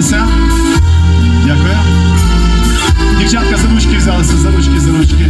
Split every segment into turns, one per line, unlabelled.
зібралися. Дякую. Дівчатка за ручки взялися, за ручки, за ручки.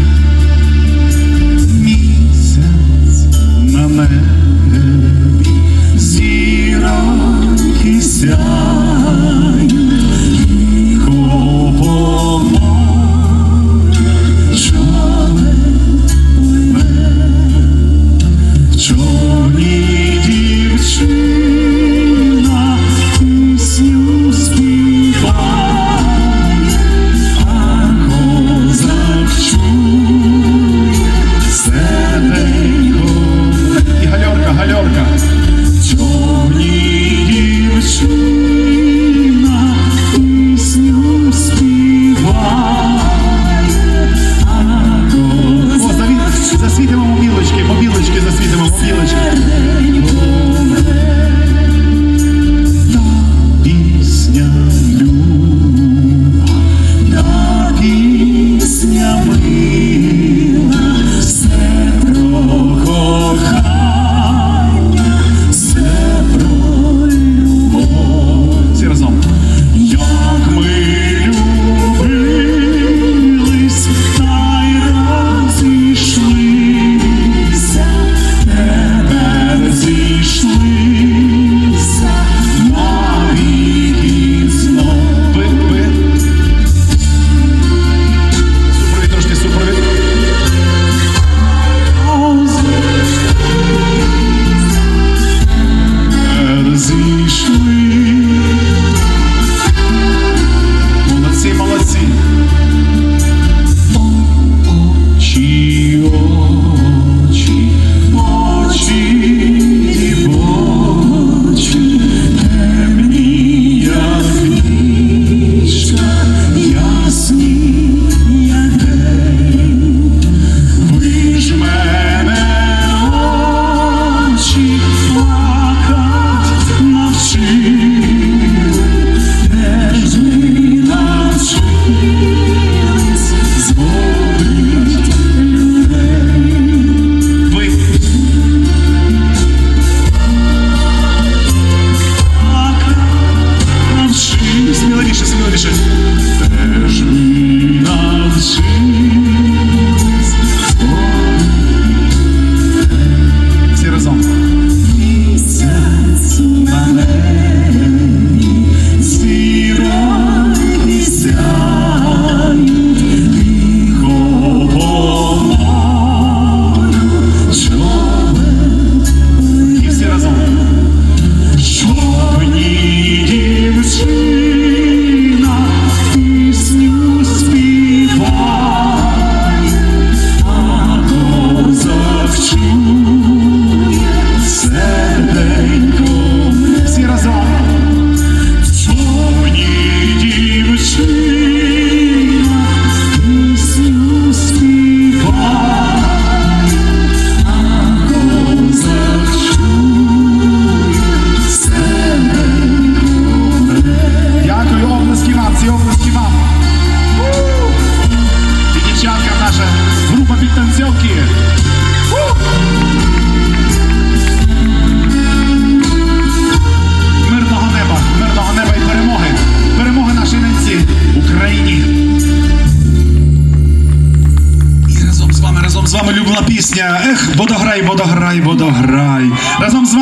Улюблена пісня. Ех, водограй, водограй, водограй. Разом з вами.